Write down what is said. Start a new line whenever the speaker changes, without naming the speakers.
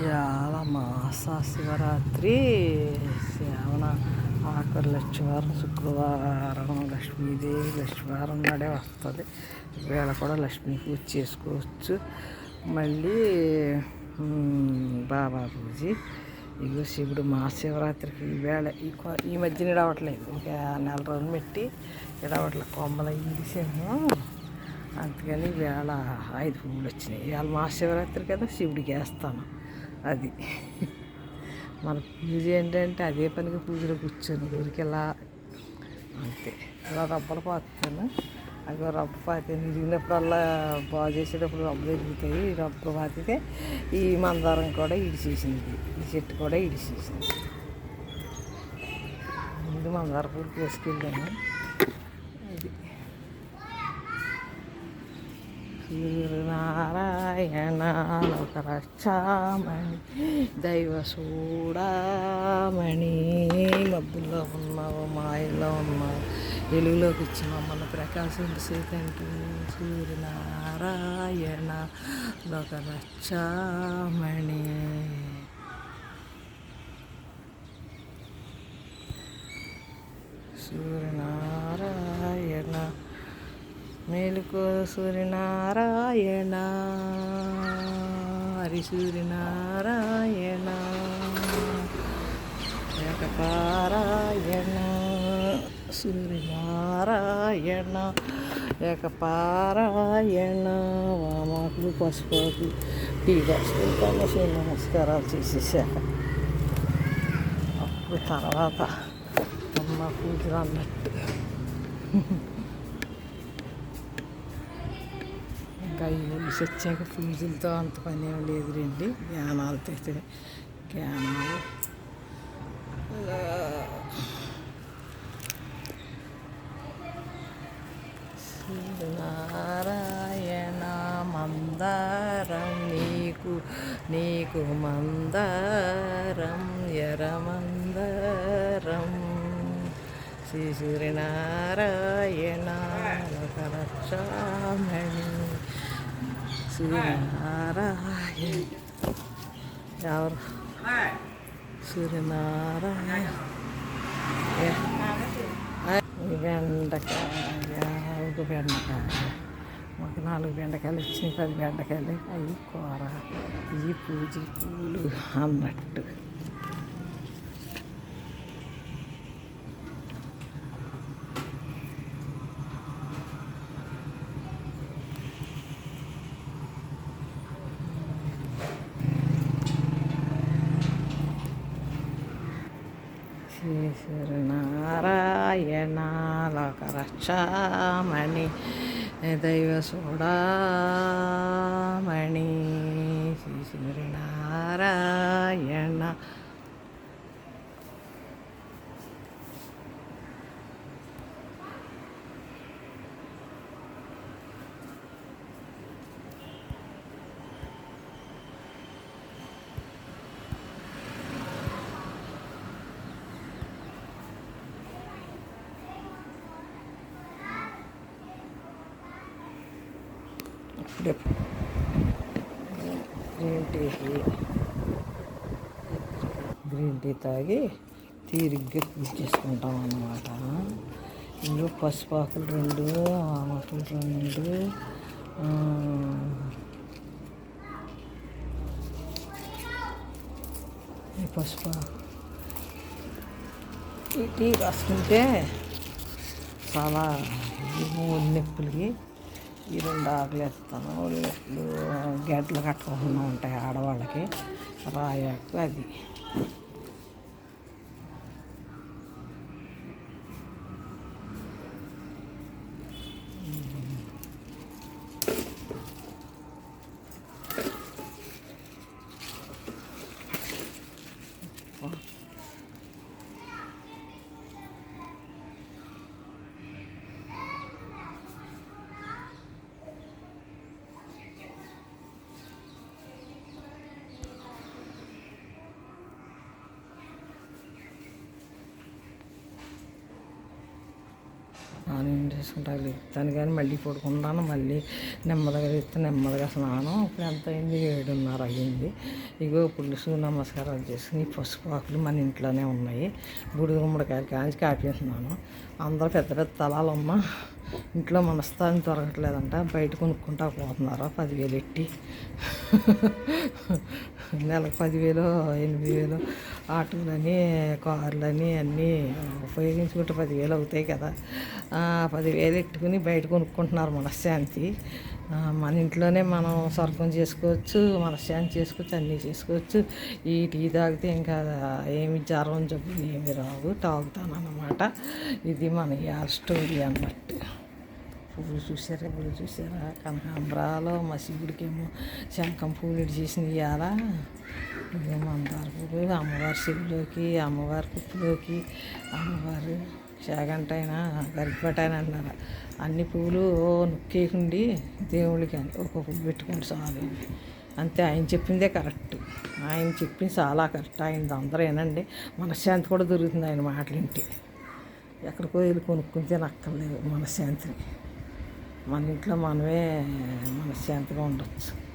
ఇవాళ మాస శివరాత్రి శ్రావణ ఆఖరి లక్ష్మీవారం శుక్రవారం లక్ష్మీదేవి లక్ష్మీవారం నాడే వస్తుంది. వేళ కూడా లక్ష్మీ పూజ చేసుకోవచ్చు. మళ్ళీ బాబా పూజ. ఇగో శివుడు మహాశివరాత్రికి ఈవేళ ఈ ఈ మధ్యన ఇడవట్లేదు. ఇంకా నెల రోజులు పెట్టి ఇడవట్ల. కొమ్మలు ఇండిసాము అందుకని వేళ ఐదు పువ్వులు వచ్చినాయి. ఇవాళ మహాశివరాత్రి కదా శివుడికి వేస్తాను. అది. మన పూజ ఏంటంటే అదే పనికి పూజలో కూర్చొని ఊరికి ఇలా అంతే. ఇలా రబ్బలు పాతాను అవి రబ్బ పాతి విరిగినప్పుడల్లా బాగు చేసేటప్పుడు రబ్బలు ఎరుగుతాయి రబ్బలు పాతితే ఈ మందారం కూడా ఇడిచేసింది ఈ చెట్టు కూడా ఇడిచేసింది ముందు మందార పూలు తీసుకెళ్ళాను సూర్యనారాయణ రక్షామణి దైవ చూడమణి మబ్బుల్లో ఉన్నావు మాయలో ఉన్నావు వెలుగులోకి వచ్చి మమ్మల్ని ప్రకాశించేటంటూ సూర్యనారాయణ లోక రక్షామణి సూర్యనారాయణ మేలుకో సూర్యనారాయణ. హరి సూర్యనారాయణ. ఏకపారాయణ. సూర్యనారాయణ. ఏకపారాయణ. వామాకులు పసుపు టీ పసుపులు నమస్కారాలు చేసేసాక అప్పుడు తర్వాత అమ్మ పూజలు అన్నట్టు. ఇంకా ఈ ఒలిసి పూజలతో అంత పని ఏం లేదు రండి. జ్ఞానాలతో అయితే జ్ఞానాలు. నారాయణ మందారం నీకు నీకు మందారం ఎరమందారం శ్రీ సూర్యనారాయణ రక్షామణి సూర్యనారాయణ ఎవరు సూర్యనారాయణ బెండకాయ ఒక బెండకాయ ఒక నాలుగు బెండకాయలు వచ్చినాయి పది బెండకాయలు అవి కూర ఈ పూజ పూలు అన్నట్టు లోకరక్షామణి దైవ సూడామణి శ్రీ ఇప్పుడే గ్రీన్ టీ గ్రీన్ టీ తాగి తీరిగ్గా పూజ చేసుకుంటాం అన్నమాట. ఇందులో పసుపాకులు రెండు ఆమకులు రెండు పసుపా పసుపు ఈ టీ రాసుకుంటే చాలా నొప్పులకి ఈ రెండు ఆకులు వేస్తాను ఒళ్ళు గడ్డలు కట్టకుండా ఉంటాయి ఆడవాళ్ళకి. రాయాకు అది. చేసుకుంటాను లేస్తాను కానీ మళ్ళీ పడుకుంటాను మళ్ళీ నెమ్మదిగా ఇస్తే నెమ్మదిగా స్నానం. ఇప్పుడు ఎంత అయింది ఏడున్నర అయ్యింది. ఇగో ఇప్పుడు సూర్య నమస్కారాలు చేసుకుని పసుపు ఆకులు మన ఇంట్లోనే ఉన్నాయి. బూడిద గుమ్మడికాయలు కాంచి కాపేస్తున్నాను అందరూ పెద్ద పెద్ద తలాలు ఇంట్లో మనస్థానం దొరకట్లేదంట బయట కొనుక్కుంటా పోతున్నారు? పదివేలు ఎట్టి. నెలకు పదివేలు ఎనిమిది వేలు ఆటోలని కార్లని అన్నీ ఉపయోగించుకుంటే పదివేలు అవుతాయి కదా. పదివేలు ఎట్టుకుని బయట కొనుక్కుంటున్నారు మనశ్శాంతి. మన ఇంట్లోనే మనం స్వర్గం చేసుకోవచ్చు మనశ్శాంతి చేసుకోవచ్చు అన్నీ చేసుకోవచ్చు. ఈ టీ తాగితే ఇంకా ఏమి జ్వరం జబ్బులు ఏమి రావు తాగుతాను అన్నమాట ఇది మన ఇవాళ స్టోరీ అన్నట్టు. పువ్వులు చూసారా గుడి చూసారా కనకాంబరాలు మసి గుడికేమో శంఖం పూలు చేసిన ఇవాళ ఇదే మందార పూలు అమ్మవారి చెవిలోకి అమ్మవారి కుప్పులోకి. అమ్మవారు శాగంటైనా గరికపటైనా అన్నారు? అన్ని పువ్వులు నొక్కేకుండి దేవుడికి అని ఒక పువ్వు పెట్టుకోండి చాలు. అంతే ఆయన చెప్పిందే కరెక్ట్. ఆయన చెప్పింది చాలా కరెక్ట్. ఆయన అందరూ ఏనండి మనశ్శాంతి కూడా దొరుకుతుంది ఆయన మాటలు ఎక్కడికో వెళ్ళి కొనుక్కుంటే నక్కర్లేదు మనశ్శాంతిని. మన ఇంట్లో మనమే మనశ్శాంతిగా ఉండొచ్చు.